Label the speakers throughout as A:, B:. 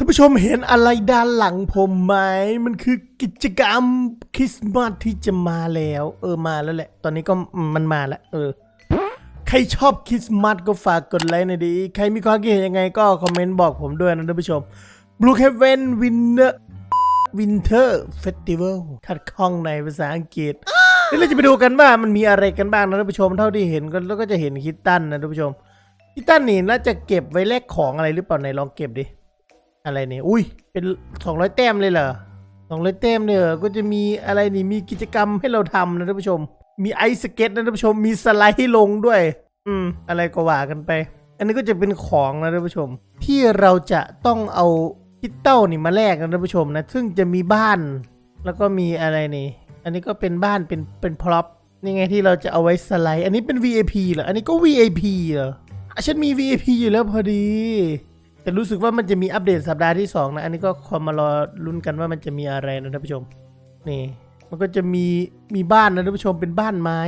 A: ท่านผู้ชมเห็นอะไรด้านหลังผมไหม มันคือกิจกรรมคริสต์มาสที่จะมาแล้ว เออมาแล้วแหละ ตอนนี้ก็มันมาแล้ว เออ ใครชอบคริสต์มาสก็ฝากกดไลค์หน่อยดิใครมีความคิดเห็นยังไงก็คอมเมนต์บอกผมด้วยนะท่านผู้ชม Blue Heaven Winter Winter Festival คัดข้องในภาษาอังกฤษเดี๋ยวเราจะไปดูกันว่ามันมีอะไรกันบ้างนะท่านผู้ชม เท่าที่เห็นก็แล้วก็จะเห็นคิตตันนะท่านผู้ชมคิตตันนี่น่าจะเก็บไว้แลกของอะไรหรือเปล่าไหนลองเก็บดิ อะไรเนี่ยอุ้ย เป็นสองร้อยแต้มเลยเหรอสองร้อยแต้มเนี่ยก็จะมีอะไรนี่มีกิจกรรมให้เราทำนะท่านผู้ชม มีไอสเก็ตนะท่านผู้ชม มีสไลด์ให้ลงด้วย อืม อะไรก็ว่ากันไป อันนี้ก็จะเป็นของนะท่านผู้ชม ที่เราจะต้องเอาคิตเต้านี่มาแลกนะท่านผู้ชมนะ ซึ่งจะมีบ้าน แล้วก็มีอะไรนี่ อันนี้ก็เป็นบ้านเป็นเป็นพร็อพนี่ไงที่เราจะเอาไว้สไลด์ อันนี้เป็น VIP เหรอ อันนี้ก็ VIP เหรอฉันมี VIP อยู่แล้วพอดี แต่รู้สึกว่ามันจะมีอัปเดตสัปดาห์ที่ 2 นะ อันนี้ก็ความมารอลุ้นกันว่ามันจะมีอะไรนะท่านผู้ชม นี่ มันก็จะมีมีบ้านนะท่านผู้ชมเป็นบ้านไม้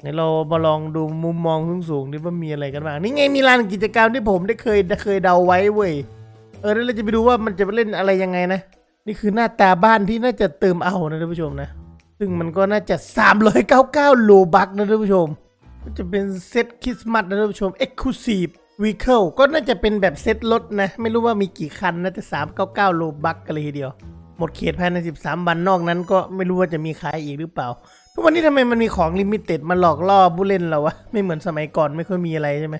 A: ไหนเรามาลองดูมุมมองสูงๆดิว่ามีอะไรกันบ้างนี่ไงมีลานกิจกรรมที่ผมได้เคยเคยเดาไว้เว้ยเออแล้วเราจะไปดูว่ามันจะเล่นอะไรยังไงนะ นี่คือหน้าตาบ้านที่น่าจะเติมเอานะท่านผู้ชมนะ ซึ่งมันก็น่าจะ 399โลบักนะท่านผู้ชม ก็จะเป็นเซตคริสต์มาสนะท่านผู้ชม Exclusive Vehicle ก็น่าจะเป็นแบบเซ็ตรถนะ ไม่รู้ว่ามีกี่คันนะแต่ 399 โลบักกันเลยทีเดียว หมดเขตภายใน 13 วันนอกนั้นก็ไม่รู้ว่าจะมีขายอีกหรือเปล่า ทุกวันนี้ทำไมมันมีของลิมิเต็ดมาหลอกล่อผู้เล่นเราวะ ไม่เหมือนสมัยก่อนไม่ค่อยมีอะไรใช่ไหม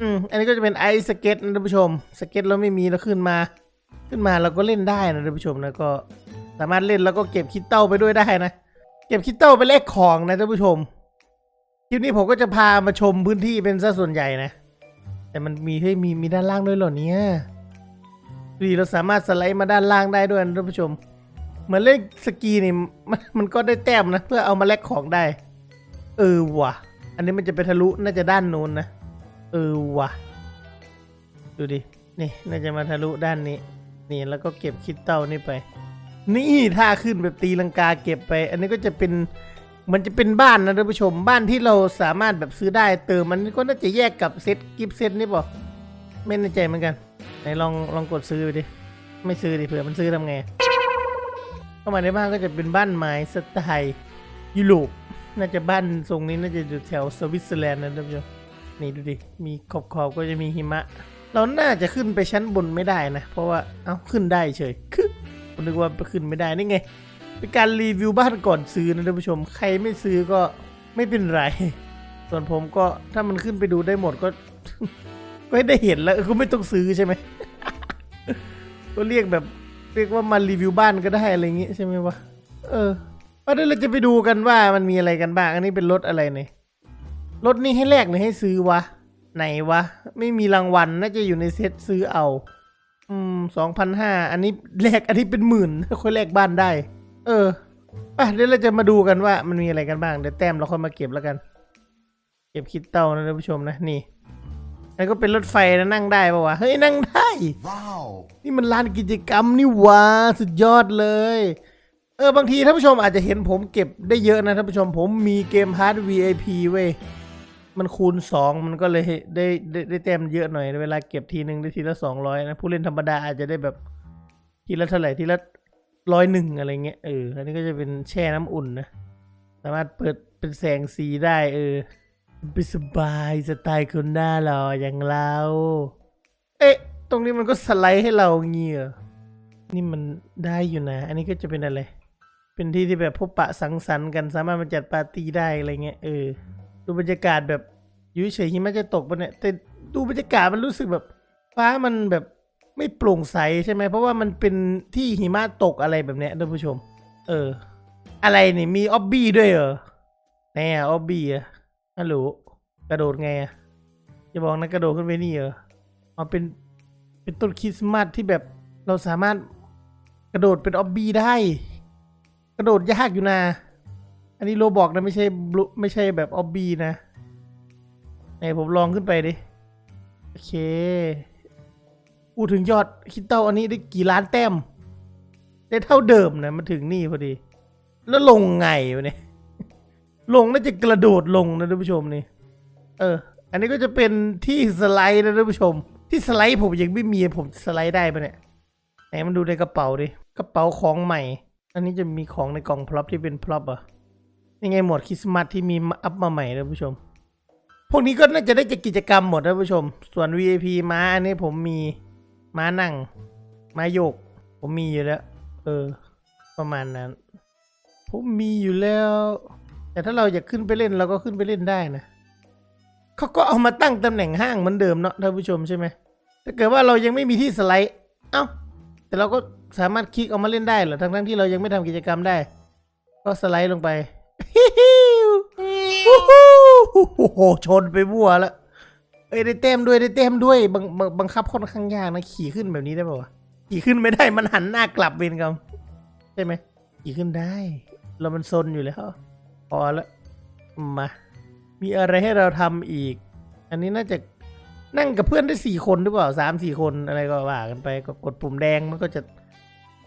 A: อืม อันนี้ก็จะเป็นไอสเก็ตนะท่านผู้ชม สเก็ตเราไม่มีแล้วขึ้นมา ขึ้นมาเราก็เล่นได้นะท่านผู้ชมนะก็ สามารถเล่นแล้วก็เก็บคิดเต้าไปด้วยได้นะ เก็บคิดเต้าไปแลกของนะท่านผู้ชม คลิปนี้ผมก็จะพามาชมพื้นที่เป็นซะส่วนใหญ่นะ แต่มันมีให้มีมีด้านล่างด้วยเหรอเนี่ยดูดิเราสามารถสไลด์มาด้านล่างได้ด้วยนะท่านผู้ชม เหมือนเล่นสกีนี่มันมันก็ได้แต้มนะ เพื่อเอามาแลกของได้ เออว่ะ อันนี้มันจะไปทะลุน่าจะด้านนู้นนะ เออว่ะ ดูดิ นี่น่าจะมาทะลุด้านนี้ นี่แล้วก็เก็บคิดเต้านี่ไป นี่ถ้าขึ้นแบบตีลังกาเก็บไป อันนี้ก็จะเป็น มันจะเป็นบ้านนะท่านผู้ชมบ้านที่เราสามารถแบบซื้อได้เติมมันก็น่าจะแยกกับเซตกิฟต์เซตนี่ป่ะไม่แน่ใจเหมือนกันไหนลองลองกดซื้อไปดิไม่ซื้อดิเผื่อมันซื้อทำไงเข้ามาในบ้านก็จะเป็นบ้านไม้สไตล์ยุโรปน่าจะบ้านทรงนี้น่าจะอยู่แถวสวิตเซอร์แลนด์นะท่านผู้ชมนี่ดูดิมีขอบขอบก็จะมีหิมะ เราน่าจะขึ้นไปชั้นบนไม่ได้นะ เพราะว่าเอ้าขึ้นได้เฉยคือผมนึกว่าขึ้นไม่ได้นี่ไง เป็นการรีวิวบ้านก่อนซื้อนะท่านผู้ชม ใครไม่ซื้อก็ไม่เป็นไร ส่วนผมก็ถ้ามันขึ้นไปดูได้หมดก็ ก็ได้เห็นแล้วก็ไม่ต้องซื้อใช่ไหมก็เรียกแบบ เรียกว่ามารีวิวบ้านก็ได้อะไรอย่างงี้ใช่ไหมวะเออว่าเดี๋ยวเราจะไปดูกันว่ามันมีอะไรกันบ้าง อันนี้เป็นรถอะไรเนี่ยรถนี่ให้แลกหรือให้ซื้อวะ ไหนวะ ไม่มีรางวัลน่าจะอยู่ในเซตซื้อเอา อืมสองพันห้าอันนี้แลกอันนี้เป็นหมื่นค่อยแลกบ้านได้ เออไปเดี๋ยวเราจะมาดูกันว่ามันมีอะไรกันบ้าง เดี๋ยวแต้มเราค่อยมาเก็บแล้วกัน เก็บคิดเต้านะท่านผู้ชมนะนี่แล้วก็เป็นรถไฟนะนั่งได้ปะวะ เฮ้ยนั่งได้
B: Wow.
A: นี่มันลานกิจกรรมนี่หวะสุดยอดเลย เออบางทีท่านผู้ชมอาจจะเห็นผมเก็บได้เยอะนะท่านผู้ชมผมมีเกมพาร์ท VIP เว้ยมันคูณสองมันก็เลยได้ได้ได้แต้มเยอะหน่อย เวลาเก็บทีหนึ่งได้ทีละสองร้อยนะ ผู้เล่นธรรมดาอาจจะได้แบบทีละเท่าไหร่ทีละ ร้อยหนึ่งอะไรเงี้ยเอออันนี้ก็จะเป็นแช่น้ำอุ่นนะ สามารถเปิดเป็นแสงสีได้ เออไปสบายสไตล์คนหน้าหล่ออย่างเราเอ๊ะ ตรงนี้มันก็สไลด์ให้เราเงี้ยนี่มันได้อยู่นะ อันนี้ก็จะเป็นอะไร เป็นที่ที่แบบพบปะสังสรรค์กันสามารถมาจัดปาร์ตี้ได้อะไรเงี้ยเออดูบรรยากาศแบบยุ่เฉยหิมะจะตกปะเนี่ยแต่ดูบรรยากาศมันรู้สึกแบบ ฟ้ามันแบบ ไม่โปร่งใสใช่ไหมเพราะว่ามันเป็นที่หิมะตกอะไรแบบเนี้ยท่านผู้ชม เออ อะไรนี่มีออบบี้ด้วยเหรอแน่ออบบี้อะฮัลโหลกระโดดไงอะจะบอกนะกระโดดขึ้นไปนี่เหรออ๋อเป็นเป็นต้นคริสต์มาสที่แบบเราสามารถกระโดดเป็นออบบี้ได้ กระโดดยากอยู่นะ อันนี้โรบอกนะไม่ใช่ไม่ใช่แบบออบบี้นะไหนผมลองขึ้นไปดิ โอเค พูดถึงยอดคิดเต้าอันนี้ได้กี่ล้านแต้ม ได้เท่าเดิมนะมันถึงนี่พอดี แล้วลงไงวะเนี่ยลงน่าจะกระโดดลงนะท่านผู้ชมนี่ เออ อันนี้ก็จะเป็นที่สไลด์นะท่านผู้ชม ที่สไลด์ผมยังไม่มีผมสไลด์ได้ปะเนี่ยไหนมันดูในกระเป๋าดิกระเป๋าของใหม่ อันนี้จะมีของในกล่องพร็อพที่เป็นพร็อพอะนี่ไงหมดคริสต์มาสที่มีอัพมาใหม่ท่านผู้ชม พวกนี้ก็น่าจะได้จากกิจกรรมหมดท่านผู้ชม ส่วน VIP มาอันนี้ผมมี ม้านั่งม้าโยก ผมมีอยู่แล้ว เออ ประมาณนั้น ผมมีอยู่แล้ว แต่ถ้าเราอยากขึ้นไปเล่นเราก็ขึ้นไปเล่นได้นะเขาก็เอามาตั้งตำแหน่งห้างเหมือนเดิมเนาะท่านผู้ชมใช่ไหมถ้าเกิดว่าเรายังไม่มีที่สไลด์เอ้าแต่เราก็สามารถคลิกเอามาเล่นได้เหรอทั้งทั้งๆที่เรายังไม่ทำกิจกรรมได้ ก็สไลด์ลงไปโอ้โหชนไปบัวแล้ว เอ้ยได้เต็มด้วยได้เต็มด้วยบังบังบังคับค่อนข้างยากนะขี่ขึ้นแบบนี้ได้ป่าวะขี่ขึ้นไม่ได้มันหันหน้ากลับเวนกรรมใช่ไหมขี่ขึ้นได้ เรามันซนอยู่แล้วพอแล้วมา มีอะไรให้เราทำอีก อันนี้น่าจะนั่งกับเพื่อนได้สี่คนหรือเปล่าสามสี่คนอะไรก็ว่ากันไปก็กดปุ่มแดงมันก็จะ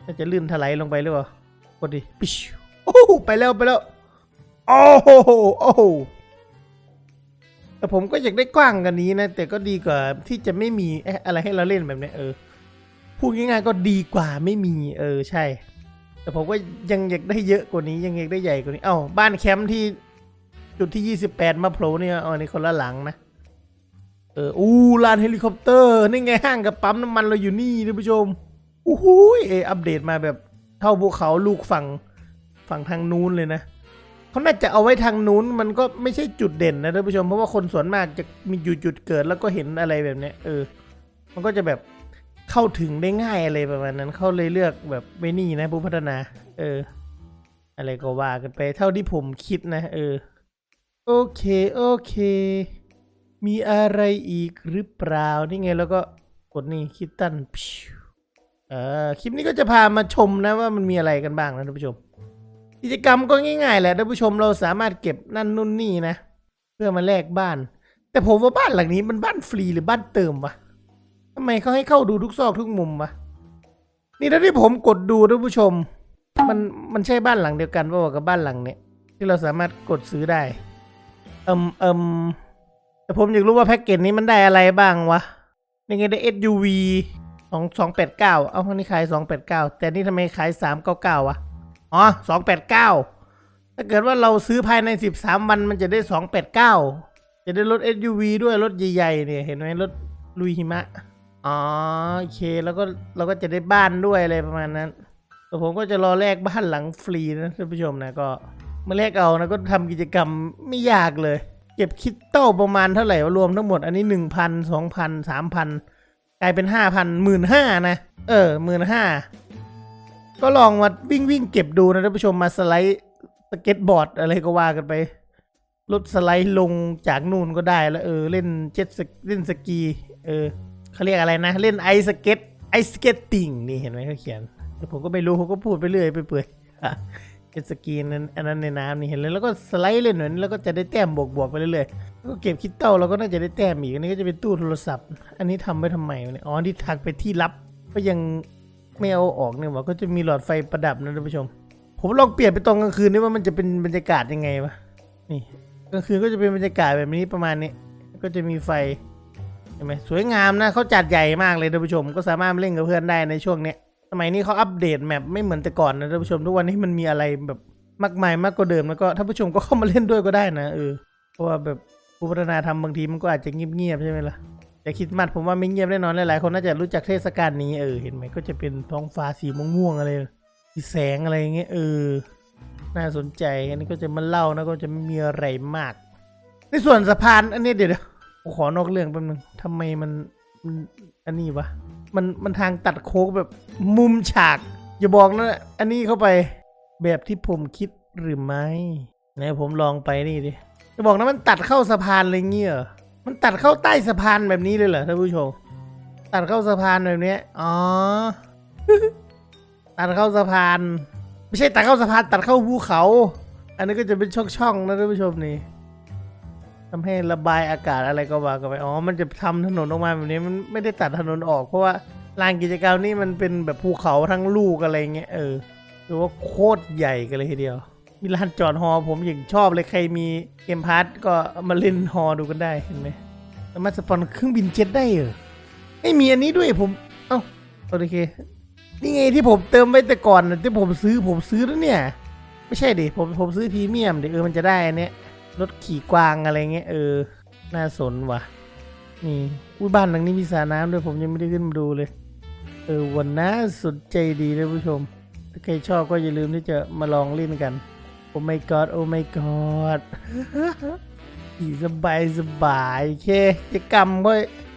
A: น่าจะลื่นถลายลงไปหรือเปล่ากดดิปิชโอ้ไปแล้วไปแล้วโอ้โหโอ้โห แต่ผมก็อยากได้กว้างกันนี้นะ แต่ก็ดีกว่าที่จะไม่มีอะไรให้เราเล่นแบบเนี้ยเออพูดง่ายๆก็ดีกว่าไม่มี เออใช่ แต่ผมก็ยังอยากได้เยอะกว่านี้ยังอยากได้ใหญ่กว่านี้เอ้าบ้านแคมป์ที่จุดที่ยี่สิบแปดมาโผล่เนี่ยอ๋อนี่คนละหลังนะเอออู้ลานเฮลิคอปเตอร์นี่ไงห้างกับปั๊มน้ำมันเราอยู่นี่ท่านผู้ชมอู้หูยเอออัปเดตมาแบบเท่าภูเขาลูกฝั่งฝั่งทางนู้นเลยนะ เขาน่าจะเอาไว้ทางนู้นมันก็ไม่ใช่จุดเด่นนะท่านผู้ชมเพราะว่าคนส่วนมากจะมีอยู่จุดเกิดแล้วก็เห็นอะไรแบบเนี้ยเออ มันก็จะแบบเข้าถึงได้ง่ายอะไรประมาณนั้นเขาเลยเลือกแบบไม่นี่นะผู้พัฒนา เออ อะไรก็ว่ากันไปเท่าที่ผมคิดนะ เออ โอเค โอเค มีอะไรอีกหรือเปล่านี่ไงแล้วก็กดนี่คิดตันเออคลิปนี้ก็จะพามาชมนะว่ามันมีอะไรกันบ้างนะท่านผู้ชม กิจกรรมก็ง่ายๆแหละท่านผู้ชมเราสามารถเก็บนั่นนู่นนี่นะ เพื่อมาแลกบ้าน แต่ผมว่าบ้านหลังนี้มันบ้านฟรีหรือบ้านเติมวะทำไมเขาให้เข้าดูทุกซอกทุกมุมวะนี่ถ้าที่ผมกดดูท่านผู้ชม มันมันใช่บ้านหลังเดียวกันป่าวกับบ้านหลังเนี้ยที่เราสามารถกดซื้อได้เอิมเอิมแต่ผมอยากรู้ว่าแพ็กเกจนี้มันได้อะไรบ้างวะนี่ไงได้ SUV สองสองแปดเก้าเอาคนนี้ขายสองแปดเก้าแต่นี่ทำไมขายสามเก้าเก้าวะ อ๋อสองแปดเก้าถ้าเกิดว่าเราซื้อภายในสิบสามวันมันจะได้สองแปดเก้าจะได้รถ SUV ด้วยรถใหญ่ๆเนี่ยเห็นไหมรถลุยหิมะ อ๋อโอเคแล้วก็เราก็จะได้บ้านด้วยอะไรประมาณนั้นแต่ผมก็จะรอแลกบ้านหลังฟรีนะท่านผู้ชมนะก็มาแลกเอานะก็ทำกิจกรรมไม่ยากเลย เก็บคิดโต้ประมาณเท่าไหร่รวมทั้งหมดอันนี้หนึ่งพันสองพันสามพันกลายเป็นห้าพันหมื่นห้านะ เออหมื่นห้า ก็ลองมาวิ่งวิ่งเก็บดูนะท่านผู้ชมมาสไลด์สเก็ตบอร์ดอะไรก็ว่ากันไปรถสไลด์ลงจากนู่นก็ได้แล้วเออเล่นเจ็ตสเล่นสกีเออเขาเรียกอะไรนะ เล่นไอสเก็ตไอสเก็ตติ่งนี่เห็นไหมเขาเขียนแต่ผมก็ไม่รู้เขาก็พูดไปเรื่อยไปเปื่อยเจ็ตสกีนั้นอันนั้นในน้ำนี่เห็นเลยแล้วก็สไลด์เล่นเหมือนแล้วก็จะได้แต้มบวกบวกๆไปเรื่อยๆก็เก็บคิดเต้าเราก็น่าจะได้แต้มอีกอันนี้ก็จะเป็นตู้โทรศัพท์ อันนี้ทำไว้ทำไมเนี่ยอ๋อที่ทักไปที่ลับก็ยัง ไม่เอาออกเนี่ยว่าก็จะมีหลอดไฟประดับนะท่านผู้ชม ผมลองเปลี่ยนไปตอนกลางคืนนี่ว่ามันจะเป็นบรรยากาศยังไงวะนี่กลางคืนก็จะเป็นบรรยากาศแบบนี้ประมาณนี้ ก็จะมีไฟเห็นไหมสวยงามนะเขาจัดใหญ่มากเลยท่านผู้ชม ก็สามารถเล่นกับเพื่อนได้ในช่วงเนี้ยสมัยนี้เขาอัปเดตแมปไม่เหมือนแต่ก่อนนะท่านผู้ชมทุกวันนี้มันมีอะไรแบบมากมายมากกว่าเดิมแล้วก็ท่านผู้ชมก็เข้ามาเล่นด้วยก็ได้นะเออเพราะว่าแบบผู้พัฒนาทำบางทีมันก็อาจจะเงียบๆใช่ไหมล่ะ แต่คิดมัดผมว่าไม่เงียบแน่นอนหลายๆคนน่าจะรู้จักเทศกาลนี้เออเห็นไหมก็จะเป็นท้องฟ้าสีม่วงๆอะไรสีแสงอะไรอย่างเงี้ยเออน่าสนใจอันนี้ก็จะมาเล่านะก็จะไม่มีอะไรมาก ในส่วนสะพาน อันนี้เดี๋ยวขอนอกเรื่องแป๊บนึงทำไมมันมันอันนี้วะมันมันทางตัดโค้งแบบมุมฉาก อย่าบอกนะอันนี้เข้าไปแบบที่ผมคิดหรือไม่ไหนผมลองไปนี่ดิจะบอกนะมันตัดเข้าสะพานอะไรเงี้ยเหรอ มันตัดเข้าใต้สะพานแบบนี้เลยเหรอท่านผู้ชม ตัดเข้าสะพานแบบนี้ อ๋อ ตัดเข้าสะพาน ไม่ใช่ตัดเข้าสะพานตัดเข้าภูเขา อันนี้ก็จะเป็นช่องๆนะท่านผู้ชมนี่ทำให้ระบายอากาศอะไรก็ว่ากันไป อ๋อ มันจะทำถนนออกมาแบบนี้ มันไม่ได้ตัดถนนออก เพราะว่าลานกิจกรรมนี่มันเป็นแบบภูเขาทั้งลูกอะไรเงี้ย เออ หรือว่าโคตรใหญ่กันเลยทีเดียว มีลานจอดฮอผมอย่างชอบเลยใครมีเกมพาร์ทก็มาเล่นฮอดูกันได้เห็นไหมสามารถสปอนเครื่องบินเจ็ตได้เหรอไม่มีอันนี้ด้วยผม เอ้าโอเคนี่ไงที่ผมเติมไว้แต่ก่อนที่ผมซื้อผมซื้อแล้วเนี่ย ไม่ใช่ดิผมผมซื้อพรีเมียมเดิเออมันจะได้อันเนี้ยรถขี่กวางอะไรเงี้ยเออ น่าสนว่ะ นี่อุ้ยบ้านหลังนี้มีสระน้ำด้วยผมยังไม่ได้ขึ้นมาดูเลย เออวันน่าสนใจดีนะผู้ชม ถ้าใครชอบก็อย่าลืมที่จะมาลองเล่นกัน โอ้ my god โอ้ my god ขี่สบายสบายโอเคกิจกรรมก็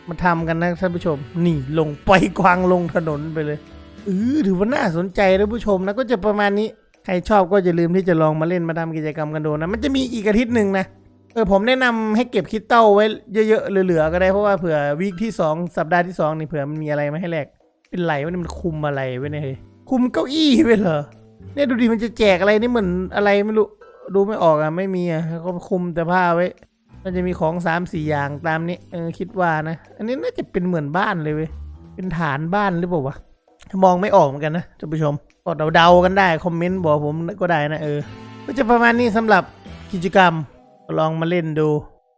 A: มาทำกันนะท่านผู้ชม นี่ลงปล่อยกวางลงถนนไปเลยเออถือว่าน่าสนใจนะผู้ชมนะก็จะประมาณนี้ใครชอบก็อย่าลืมที่จะลองมาเล่นมาทำกิจกรรมกันดูนะ มันจะมีอีกอาทิตย์หนึ่งนะเออผมแนะนำให้เก็บคริสตัลไว้เยอะๆเหลือๆก็ได้เพราะว่าเผื่อวีคที่ 2 สัปดาห์ที่2นี่เผื่อมันมีอะไรมาให้แลกเป็นไหลว่านี่มันคุมอะไรไว้เนี่ยคุมเก้าอี้ไว้เหรอ เนี่ยดูดิมันจะแจกอะไรนี่เหมือนอะไรไม่รู้ดูไม่ออกอะไม่มีอะก็คุมแต่ผ้าไว้มันจะมีของ3ามสี่อย่างตามนี้เออคิดว่านะ อันนี้น่าจะเป็นเหมือนบ้านเลยเว้ยเป็นฐานบ้านหรือเปล่าวะมองไม่ออกเหมือนกันนะท่านผู้ชมก็เดาๆกันได้คอมเมนต์บอกผมก็ได้นะเออก็จะประมาณนี้สำหรับกิจกรรมลองมาเล่นดู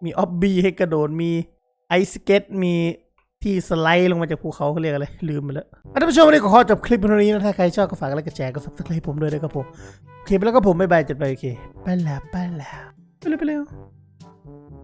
A: มีออบบี้ให้กระโดดมีไอสเก็ตมี ที่สไลด์ลงมาจากภูเขาเขาเรียกอะไร ลืมไปแล้วท่านผู้ชมวันนี้ขอจบคลิปเท่านี้นะ ถ้าใครชอบก็ฝากไลค์กดแชร์กดซับสไครต์ผมด้วยนะครับผม โอเคไปแล้วก็ผมบ๊ายบายจัดไปโอเค ไปแล้วไปแล้วไปเร็วไปเร็ว